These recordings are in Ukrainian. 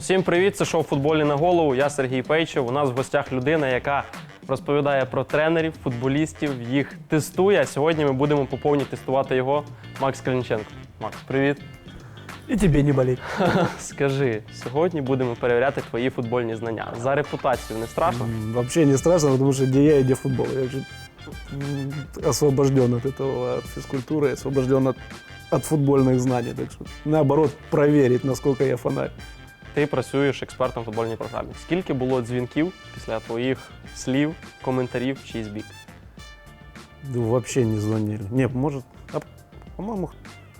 Усім привіт! Це шоу «Футболі на голову. Я Сергій Пейчев. У нас в гостях людина, яка розповідає про тренерів, футболістів, їх тестує. А сьогодні ми будемо поповні тестувати його. Макс Калінченко. Макс, привіт. И тебе не болеть. Скажи, сьогодні будемо перевіряти твої футбольні знання. За репутацію не страшно? М, Вообще не страшно, потому что где я и где футбол. Я вообще м, освобожден от этого, от физкультуры, освобожден от, от футбольных знаний. Так что, наоборот, проверить, насколько я фонарь. Ти працюєш експертом в футбольній програмі. Скільки було дзвінків після твоїх слів, коментарів в чийсь бік? Да вообще не звонили. Не, может, а, по-моему,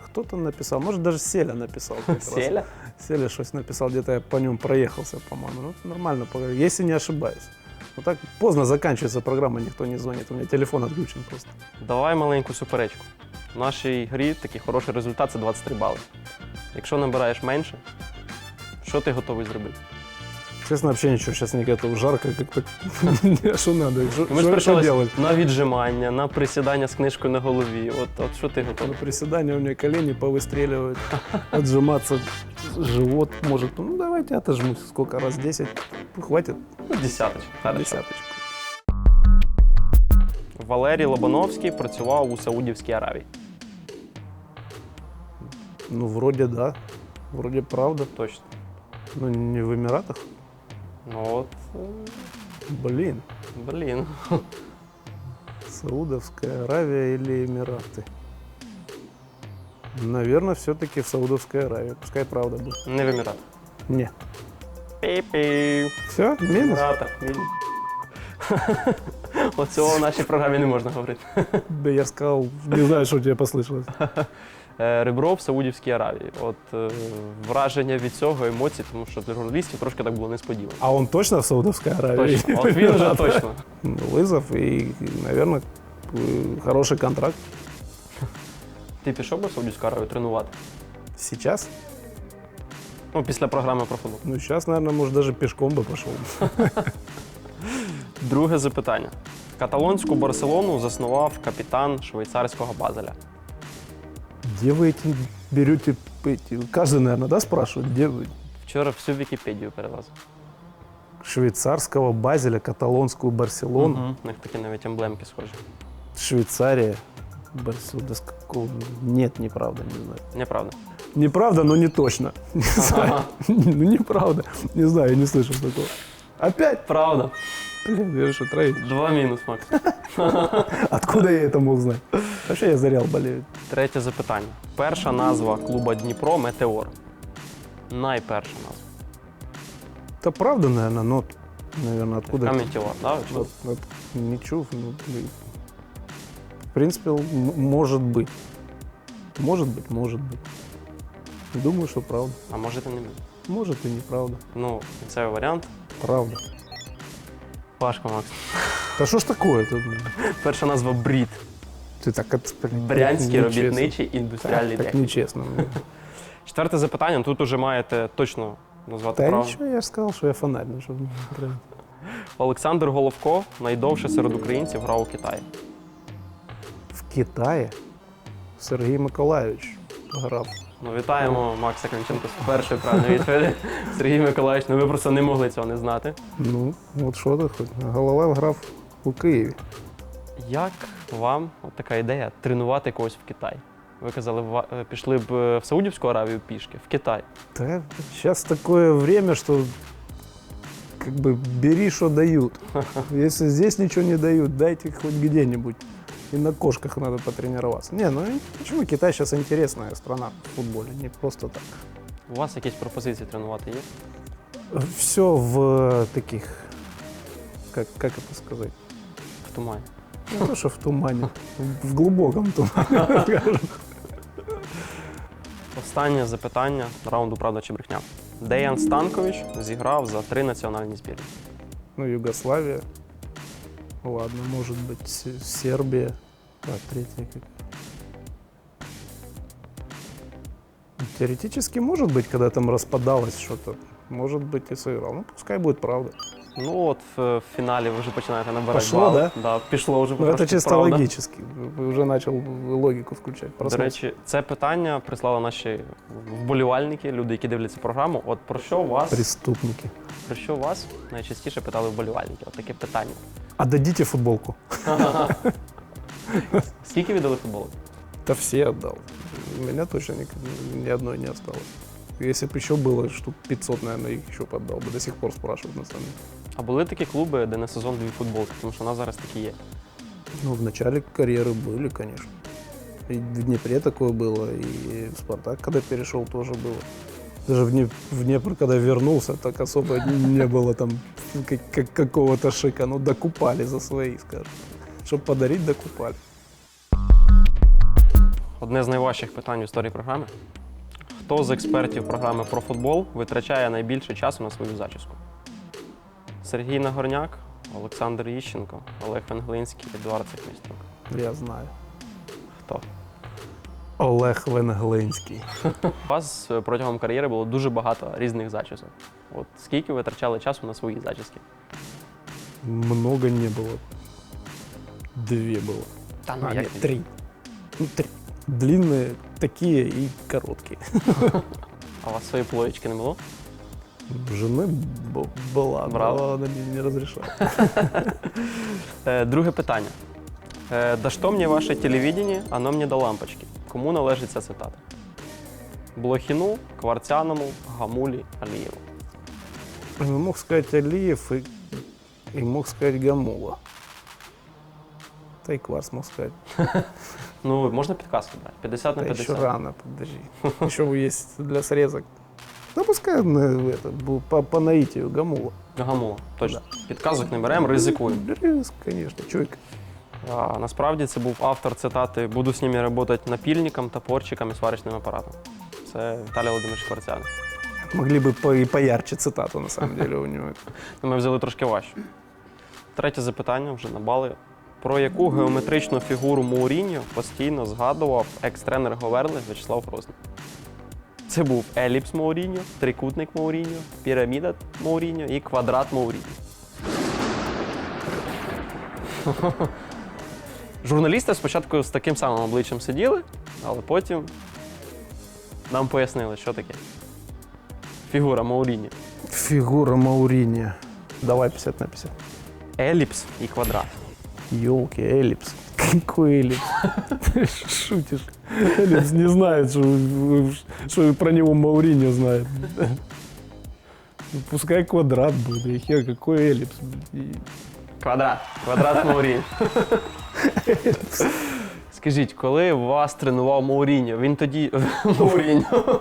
кто-то написал, может, даже Селя написал. как раз. Селя? Селя что-то написал, где-то я по нему проехался, по-моему. Ну, нормально, по- если не ошибаюсь. Ну так поздно заканчивается программа, никто не звонит. У меня телефон отключен просто. Давай маленьку суперечку. В нашій грі такий хороший результат це 23 бали. Якщо набираєш менше, що ти готовий зробити? Честно, вообще ничего сейчас не готов. Жарко как-то. Что надо? Что- Ми ж что прийшли делать? на віджимання, на присідання з книжкою на голові. От, от що ти На готовий? приседания у меня колени повыстреливают. Отжиматься живот может. Ну давайте отожмусь. Сколько раз? 10? Хватит? Ну, десяточку. Хорошо. Десяточку. Валерій Лобановський працював у Саудівській Аравії. Ну вроде да. Вроде правда. Точно. Ну не в Эмиратах. Ну от, е, Блин. блін. Саудовская Аравия или Эмираты? Наверное, все-таки в Саудовской Аравии. Пускай правда будет. Не в Еміратах. Не. Пі-пі. Все? Минус? Еміратах. Мінус. Оцього в нашій програмі не можна говорити. Да я сказал, не знаю, что тебе послышалось. Е, Ребро в Саудівській Аравії. От е, враження від цього, емоції, тому що для журналістів трошки так було несподівано. А он точно в Саудовской Аравии? Точно. От він вже точно. Ну, Вызов и, наверное, хороший контракт. Ти пішов би в Саудівську Аравію тренувати? Сейчас? Ну, після програми про футбол. Ну, сейчас, наверное, может, даже пешком бы пошел. Друге запитання. Каталонську Барселону заснував капітан швейцарського Базеля. Где вы эти берете эти? Каждый, наверное, да, спрашивает, где вы? Вчора всю Вікіпедію перелазив. Швейцарского Базеля, каталонскую Барселону, Мгм. У них такі навіть емблемки схожі. Швейцария, Барселона, да с какого? Нет, неправда, не знаю. Неправда. Неправда, но не точно. Не знаю. Ну, неправда. Не знаю, я не слышал такого. Опять? Правда. Блин, я что, троить? Два мінус, Макс. Откуда я это мог знать? Вообще я за Реал болею. Третє запитання. Перша назва клуба Дніпро Метеор. Найперша назва. Это правда, наверное, но, наверное, откуда? Кам'ятіор, да? ви чули? Вот, вот, не чув, ну, блин. В принципе, м- может быть. Может быть, может быть. Думаю, что правда. А може ти не буде. Может и неправда. Ну, це варіант. Правда. Важко, Макс. Да что ж такое-то? Перша назва Брід. Ты так, Брянський робітничий індустріальний Так, так день. нечестно. Четверте запитання. Тут уже маєте точно назвати Да правду. ничего, я же сказал, что я что, блин. Олександр Головко найдовше серед українців грав у Китаї. В Китае Сергей Миколаевич грав. Ну, вітаємо Макса Клінченко з першої правильної відповіді. Сергій Миколаївич, ну ви просто не могли цього не знати. Ну, от що ти хоч. Голова грав у Києві. Як вам от така ідея тренувати когось в Китаї? Ви казали, ва- е, пішли б е, в Саудівську Аравію пішки, в Китай. Да, сейчас такое время, что как бы бери, что дают. Если здесь ничего не дают, дайте хоть где-нибудь. И на кошках надо потренироваться. Не, ну почему Китай сейчас интересная страна в футболе, не просто так. У вас якісь пропозиції тренувати є? Все в таких, как, как это сказать, В тумані. не то, что в тумане, в глубоком тумане, скажем. Останнє запитання раунду правда чи брехня. Деян Станкович зіграв за три національні збірні. Ну, Югославия. Ладно, может быть, Се- Сербия. А, третья как? Теоретически может быть, когда там распадалось что-то. Может быть, и сыграл. Ну, пускай будет правда. Ну от в, в фіналі ви вже починаєте набирати Пошло, бали. да? Да, пішло вже Ну, это трошки, чисто правда. логически. Вы уже начал логику включать. До Проснулся. речі, це питання прислали наші вболівальники, люди, які дивляться програму. От про що вас, Преступники. про що вас найчастіше питали вболівальники? От таке питання. Отдадите футболку. Скільки віддали футболу? Да все отдал. У меня точно ни, ни одной не осталось. Если бы еще было штук 500, наверное, их еще поддал бы. До сих пор спрашивают, на самом деле. А були такі клуби, де на сезон дві футболки, тому що у нас зараз такі є. Ну, в начале карьеры были, конечно. И в Днепре такое было, и в Спартак, когда перешел, тоже было. Даже в, Дне- в Днепр, когда вернулся, так особо не было там как- как- какого-то шика. Ну, докупали за свои, скажем. Чтобы подарить, докупали. Одне з найважчих питань в історії програми. Хто з експертів програми про футбол витрачає найбільше часу на свою зачіску? Сергій Нагорняк, Олександр Іщенко, Олег Венглинський, Едуард Цехміструк. Я знаю. Хто? Олег Венглинський. У вас е, протягом кар'єри було дуже багато різних зачісок. От скільки ви витрачали часу на свої зачіски? Много не было. Две было. Та А, нет, три. Ну, три. Длинные такие и короткие. А у вас своєї плоєчки не було? Жены б- была, Брала? но она не, не разрешала. Е, друге питання. Е, да що мені ваше телевідення, оно мені до лампочки. Кому належить ця цитата? Блохіну, Кварцяному, Гамулі, Алієву. Ну, Мог сказать Алиев и, и мог сказать Гамула. Да и Кварц мог сказать. Ну, можна підказку брати. 50 на 50. еще рано, подожди. Еще есть для срезок. Да пускай ну, это, бу- по, по наитию Гамула. Гамула. Точно. Підказок не беремо, ризикуємо. Риск, конечно, чуйка. А, насправді це був автор цитати Буду з ними працювати напільником, топорчиком і сварочним апаратом. Це Віталій Володимирович Кварцян. Могли по, и поярче цитату, на самом деле, у него. Ну, Ми взяли трошки важче. Третє запитання вже на бали. Про яку геометричну фігуру Мауріньо постійно згадував екс-тренер Говерли В'ячеслав Грозний? Це був еліпс Мауріньо, трикутник Мауріньо, піраміда Мауріньо і квадрат Мауріньо. Журналісти спочатку з таким самим обличчям сиділи, але потім нам пояснили, що таке. Фігура Мауріньо. Фигура Маурини. Давай 50 на 50. Еліпс і квадрат. Елки, эллипс. Какой эллипс? Ты шутишь. Эллипс не знает, что, вы- что про него Мауриньо знает. Ну, Пускай квадрат будет, и хер, какой эллипс. И- Квадрат. Квадрат Мауріньо. Скажіть, коли вас тренував Мауріньо, він тоді. Мауріньо.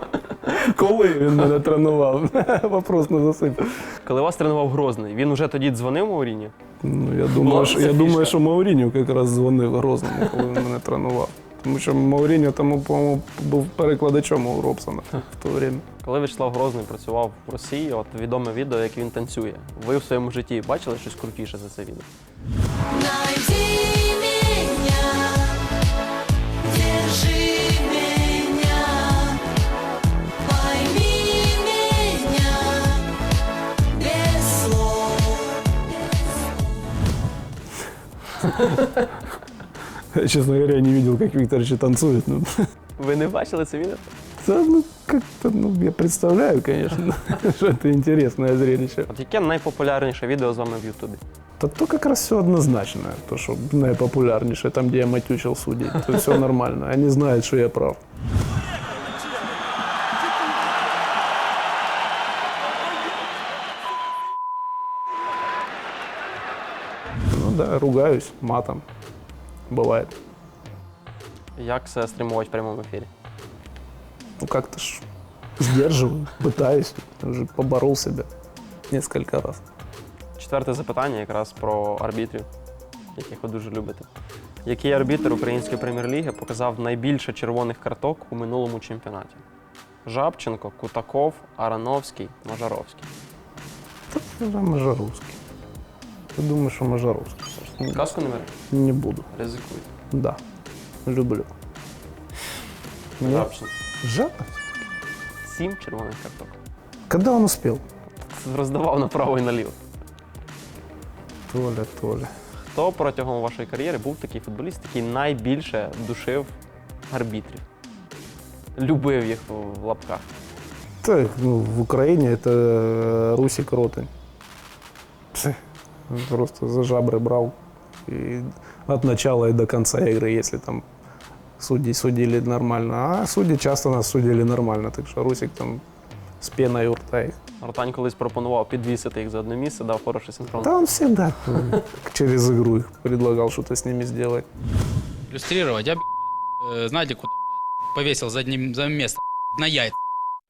Коли він мене тренував? Вопрос на засип. Коли вас тренував Грозний, він вже тоді дзвонив Мауріньо? Ну, я думаю, що, я думаю, що Мауріньо якраз дзвонив Грозному, коли він мене тренував. Тому що Мауріньо тому, по-моєму, був перекладачом у Робсона в то время. Коли Вячеслав Грозний працював в Росії, от відоме відео, як він танцює. Ви в своєму житті бачили щось крутіше за це відео? Я, честно говоря, не видел, как Виктор еще танцует. Ну, Ви не бачили це відео? да, ну, как-то, ну, я представляю, конечно, что это интересное зрелище. От яке найпопулярніше відео з вами в Ютубі? Да то как раз все однозначно. То, что наипопулярнейшее, там, где я матючил судей, то все нормально. Они знают, что я прав. да, ругаюсь матом. Бывает. Як це стримувати в прямому ефірі? Ну как-то ж сдерживаю, пытаюсь. Уже поборол себя несколько раз. Четверте запитання якраз про арбітрів, яких ви дуже любите. Який арбітр української прем'єр-ліги показав найбільше червоних карток у минулому чемпіонаті? Жабченко, Кутаков, Арановський, Можаровський. Это Мажаровский. Я думаю, что Мажаровский. Підказку не бере? Не буду. Ризикуйте. Да, люблю. Жабченко. Сім червоних карток. Когда он успел? Роздавав направо і наліво. Толя, Толя. Хто протягом вашої кар'єри був такий футболіст, який найбільше душив арбітрів? Любив їх в лапках. Так, ну, в Украине это э, Русик Ротань. Пс, Просто за жабры брал. И от начала и до конца игры, если там судьи судили нормально. А судьи часто нас судили нормально, так что Русик там с пеной у рта. их. Ротань колись пропонував підвісити їх за одне місце, дав хороший синхрон. Да он всегда э, через игру их предлагал что-то с ними сделать. Иллюстрировать, я, э, знаете, куда, блядь, повесил задним, за место, на яйца.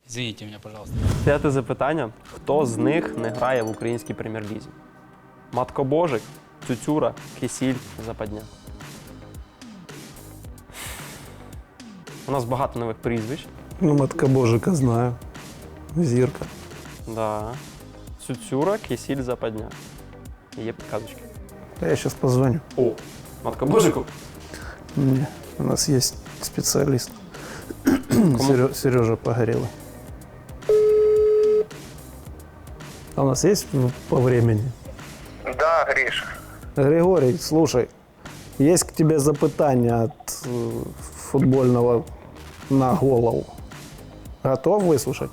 Извините меня, пожалуйста. П'яте запитання: хто з них не грає в українській прем'єр-лізі? Матко Божик, Цюцюра, Кисіль, Западня. У нас багато нових прізвищ. Ну, Матка Божика знаю. Зирка. Да. Цюцюра, Кисіль, Западня. Є підказочки. Да Я сейчас позвоню. О, Матка Божику. Не, у нас есть специалист. Серё- Сережа Погорелый. А у нас есть по времени? Да, Гриш. Григорий, слушай, есть к тебе запытание от э, футбольного на голову. Готов выслушать?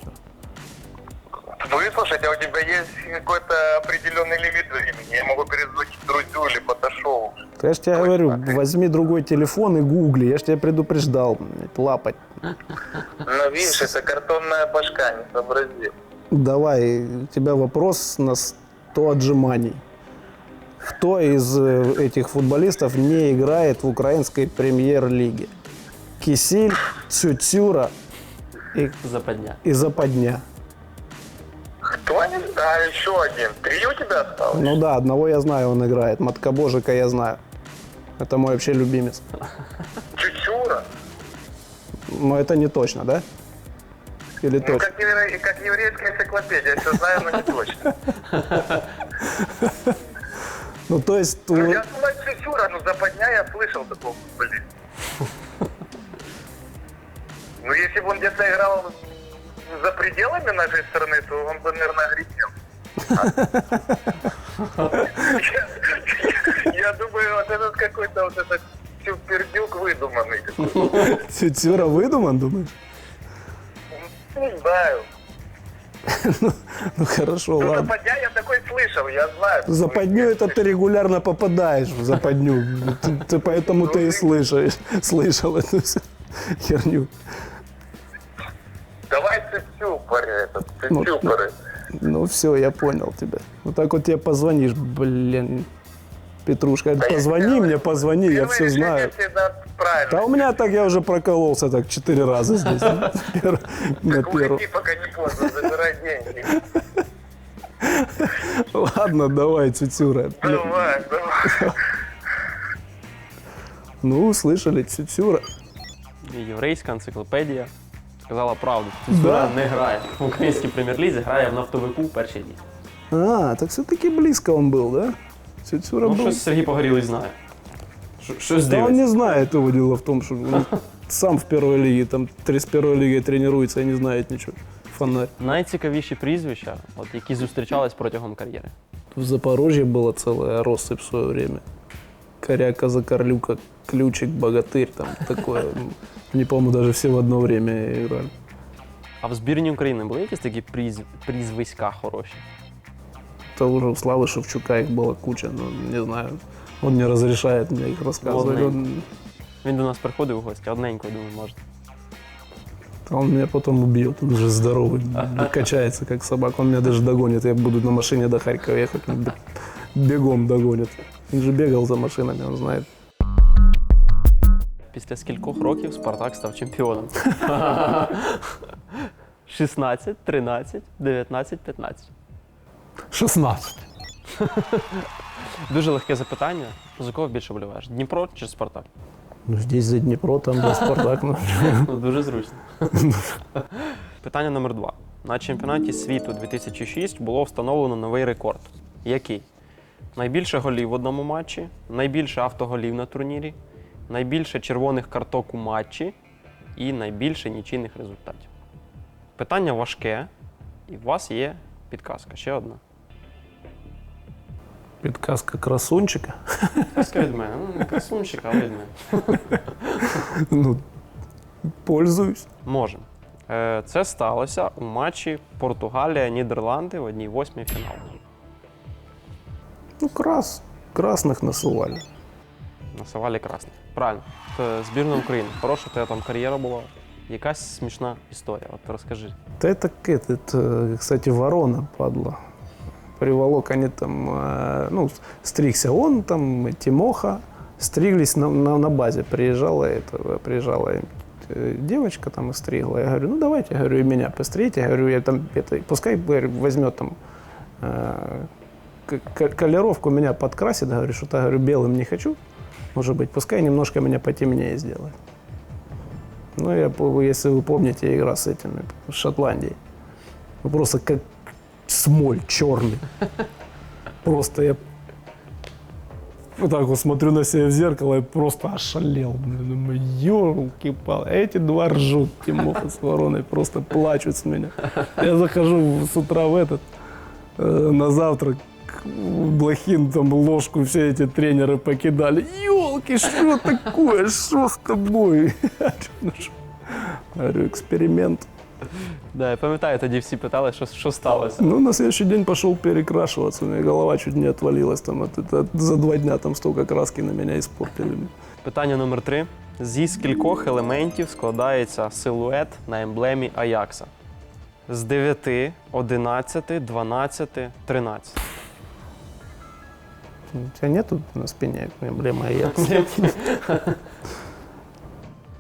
Выслушать, а у тебя есть какой-то определенный лимит времени? Я могу перезвонить друзю или фотошоу. Я же тебе говорю, возьми другой телефон и гугли. Я же тебя предупреждал, лапать. Но видишь, это картонная башка, не сообразил. Давай, у тебя вопрос на 100 отжиманий. Кто из э, этих футболистов не играет в украинской премьер-лиге? Кисиль, Цюцюра и, Западня. и Западня. Кто не знаю, еще один. Три у тебя осталось? Ну да, одного я знаю, он играет. Маткобожика я знаю. Это мой вообще любимец. Чучура? Но это не точно, да? Или Ну, точно? как, евре- как еврейская энциклопедия, все знаю, но не точно. Ну то есть... Ну, я думаю, Чучура, ну, западня я слышал такого футболиста. Ну, если бы он где-то играл за пределами нашей страны, то он бы, наверное, гремел. Я- думаю, вот этот какой-то вот этот супердюк выдуманный. Цюцюра выдуман, думаешь? Не знаю. Ну хорошо, Ну, ладно. западня я такой слышал, я знаю. Западню это ты регулярно попадаешь в западню. Ты, ты поэтому ты и слышишь, слышал эту херню. Давай цюцюпоры, этот, Ну, цюцюпоры. Ну все, я понял тебя. Вот так вот тебе позвонишь, блин. Петрушка, Да я позвони первый- мне, позвони, я Первое все решение знаю. всегда правильно. Да у меня так я уже прокололся так четыре раза здесь. Пер- На Так первом. уйди, пока не поздно, забирай деньги. Ладно, давай, Цюцюра. Давай, давай. Ну, слышали, Цюцюра. Єврейська енциклопедія сказала правду. Цюцюра Да? не грає в українській прем'єр-лізі, грає в нафтовику у першій лізі. А, так все-таки близко он был, да? Цюцюра Ну, был. щось Сергій Погорілий знає. Щ- Щось Да он дивиться. не знает его дело в том, что он сам в первой лиге, там три с первой лиги тренируется и не знает ничего. Фонарь. Найцікавіші прізвища, от, які зустрічались протягом кар'єри. В Запорожье была целая россыпь в свое время. Коряка, Закорлюка, Ключик, Богатырь, там такое. Не помню, даже все в одно время играли. А в збірні України були якісь такі прізв... прізвиська хороші? Это уже у Славы Шевчука их была куча, но не знаю. Он не разрешает мне их рассказывать. Ладно. Он, Він до нас приходив у гості, одненько, я думаю, може. он меня потом убьет, он уже здоровый, качается как собака. Он меня даже догонит, я буду на машине до Харькова ехать, он б- бегом догонит. Он же бегал за машинами, он знает. Після скількох років Спартак став чемпіоном. 16, 13, 19, 15. 16. Дуже легке запитання. За кого більше вболіваєш? Дніпро чи Спартак? Ну, здесь за Днепро, там за Спартак. ну. Ну, дуже зручно. Питання номер два. На чемпіонаті світу 2006 було встановлено новий рекорд. Який? Найбільше голів в одному матчі, найбільше автоголів на турнірі, найбільше червоних карток у матчі і найбільше нічийних результатів. Питання важке, і у вас є підказка. Ще одна. Підказка красунчика. Казка від мене. Ну, не красунчик, але від мене. Ну, пользуюсь. Можемо. Е, Це сталося у матчі Португалія-Нідерланди в одній восьмій фіналу. Ну, крас. Красных насували. Насували красний. Правильно. Це збірна України. Хороша у тебе там кар'єра була. Якась смішна історія. От розкажи. Да это, этот, э, кстати, ворона, падла. Приволок они там, э, ну, стригся он, там, Тимоха, стриглись на, на, на базе. Приезжала, это, приезжала э, девочка там и стригла. Я говорю, ну давайте, я говорю, и меня постригите. Я говорю, я там, это, пускай говорю, возьмет там э, колеровку меня подкрасит, говорю, что-то, говорю, белым не хочу, может быть, пускай немножко меня потемнее сделает. Ну, я, если вы помните, игра с этими, с Шотландией. Просто как смоль черный. Просто я вот так вот смотрю на себя в зеркало и просто ошалел. Блин, Думаю, елки пал Эти два ржут, Тимоха с Вороной, просто плачут с меня. Я захожу с утра в этот, э, на завтрак, Блохин там ложку все эти тренеры покидали. Елки, что такое? Что с тобой? Ну? Говорю, эксперимент. Да, я пам'ятаю, тоді всі питали, що, що сталося. Ну, на следующий день пошел перекрашиваться. У меня голова чуть не отвалилась. Там, от, это- за два дня там столько краски на меня испортили. Питання номер три. Зі скількох елементів складається силует на емблемі Аякса? З 9, 11, 12, 13. У тебя нету на спине эмблемы Аякс?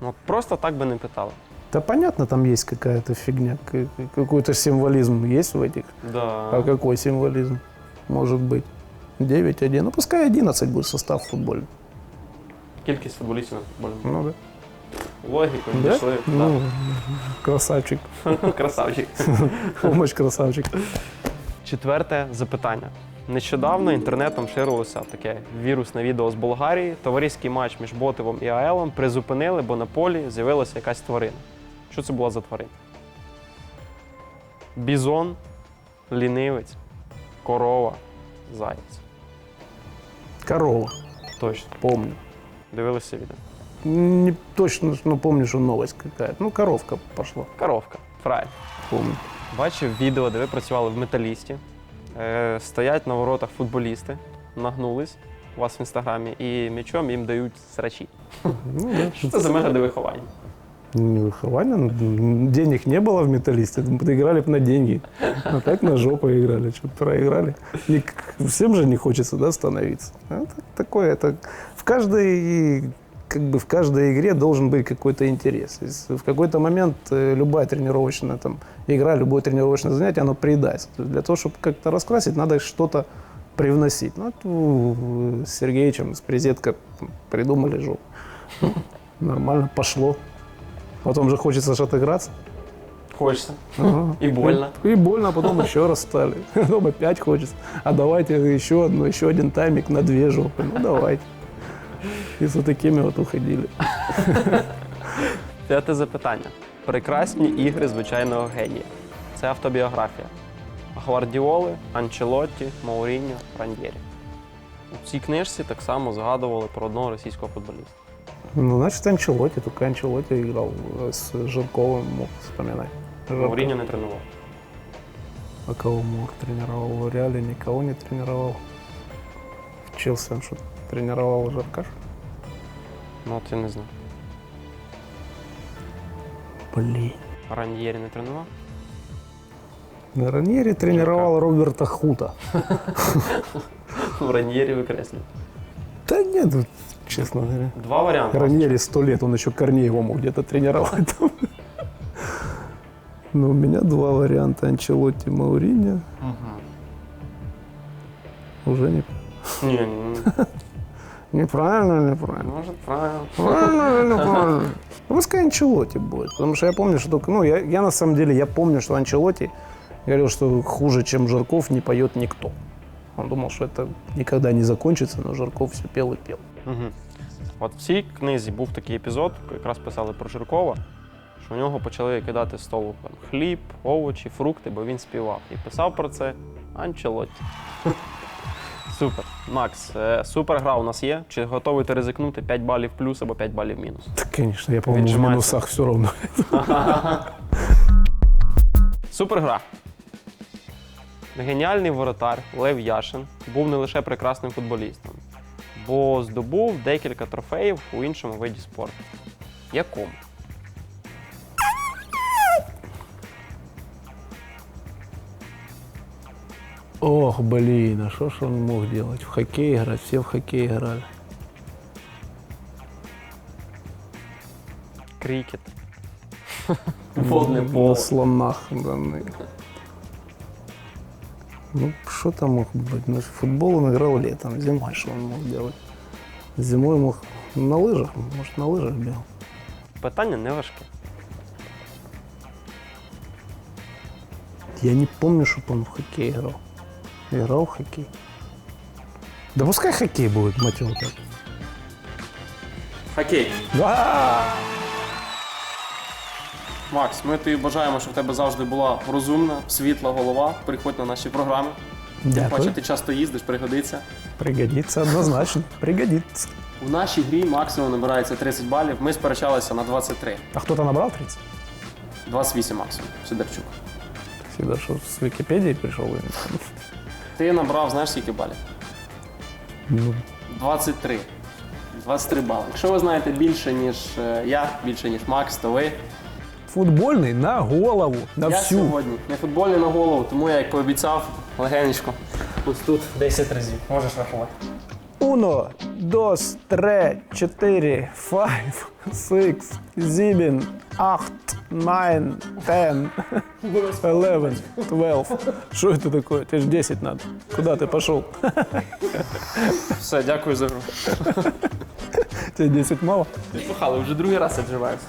Ну, просто так би не питали. Да понятно, там есть какая-то фигня, к- к- какой-то символизм есть в этих. Да. А какой символизм может быть? 9-1. Ну, пускай 11 будет состав футбольный. Кількість футболістів на футболі. Ну, да. Логіку, Да? пішли. Ну, красавчик. Да. Красавчик. Помощь красавчик. Четверте запитання. Нещодавно інтернетом ширилося таке вірусне відео з Болгарії. Товариський матч між Ботивом і АЕЛом призупинили, бо на полі з'явилася якась тварина. Що це була за тварина? Бізон, лінивець, корова, заєць. Корова. Точно. Помню. Дивилися відео. Не точно, но помню, что новость какая-то. Ну, коровка пошла. Коровка. Правильно. Помню. Бачив відео, де ви працювали в металісті. Е, стоять на воротах футболісти, нагнулись у вас в інстаграмі, і м'ячом їм дають срачі. Ну, да. Що це за методи виховання? Не выхование, ну, денег не было в металлисте, играли бы на деньги. А так на жопу играли, что-то проиграли. К- всем же не хочется, да, становиться. А Это такое, это в каждой, как бы в каждой игре должен быть какой-то интерес. В какой-то момент э, любая тренировочная там, игра, любое тренировочное занятие, оно приедается. Для того, чтобы как-то раскрасить, надо что-то привносить. Ну, с Сергеичем, с Презетко придумали жопу. Нормально, пошло. Потом же хочется же отыграться. Хочеться. Ага. І больно. И больно, а потом еще раз стали. Потом опять хочется. А давайте еще одну, еще один таймик на две жопы. Ну давайте. И с вот такими вот уходили. П'яте запитання. Прекрасні ігри звичайного генія. Це автобіографія. Гвардіоли, Анчелотті, Мауріньо, Раньєрі. У цій книжці так само згадували про одного російського футболіста. Ну, значит, Анчелоти. Только Анчелоти играл э, с Жирковым, мог вспоминать. Жирков. Мауріньо не тренував. А кого мог тренировал? В Реале никого не тренировал. В Челси он что, тренировал Жаркаш? Ну, от я не знаю. Блин. Раньєрі не тренував? На Раньери тренировал Роберта Хута. У Раньєрі викреслюють. Да нет, ну, честно говоря. Два варіанти. Раньери сто лет, он еще Корнеева мог где-то тренировать. там. Но у меня два варианта. Анчелотти, Мауриньо. Уже не... Ні, ні, неправильно, неправильно. може, правильно. Правильно или неправильно? Ну, пускай Анчелотти будет. Потому что я помню, что только... Ну, я, я на самом деле, я помню, что Анчелотти говорил, что хуже, чем Жирков, не поет никто. Он думал, что это никогда не закончится, но Жирков все пел и пел. Угу. От в цій книзі був такий епізод, якраз писали про Жиркова, що у нього почали кидати з столу там, хліб, овочі, фрукти, бо він співав. І писав про це Анчелотті. Супер. Макс, е, супер гра у нас є. Чи готовий ти ризикнути 5 балів плюс або 5 балів мінус? Так, конечно, я, по-моему, в минусах все равно. Супер гра. Геніальний воротар Лев Яшин був не лише прекрасним футболістом, бо здобув декілька трофеїв у іншому виді спорту. Якому? Ох, блин, а что ж он мог делать? В хоккей играть? Все в хоккей играли. Крикет. Водне На слонах. Да, ну. Что там мог быть? Ну, в футбол он играл летом, зимой что он мог делать? Зимой мог на лыжах, может, на лыжах бегал. Питання не важке. Я не помню, чтобы он в хоккей играл. Играл в хоккей. Да пускай хоккей будет, мать его так. Хокей. Да! Макс, ми тобі бажаємо, щоб в тебе завжди була розумна, світла голова. Приходь на наші програми. Дякую. ти часто їздиш, пригодиться. Пригодится однозначно. Пригодится. У нашій грі максимум набирається 30 балів. Ми сперечалися на 23. А кто-то набрал 30? 28 максимум. Сидорчук. Всегда что с Википедии пришел. Ти набрав, знаєш, скільки балів? Ну, 23. 23 бали. Якщо ви знаєте більше, ніж е, я, більше, ніж Макс, то ви. футбольный на голову, на я всю. сьогодні не футбольний на голову, тому я, як пообіцяв, легенечко. Ось тут 10 разів. Можеш рахувати. Uno, dos, tres, четыре, five, six, seven, acht, nine, ten, eleven, twelve. Что это такое? Тебе же 10 надо. Куда ты пошел? Все, дякую за гру. Тебе 10 мало? Слухали, вже другий раз відживаюся.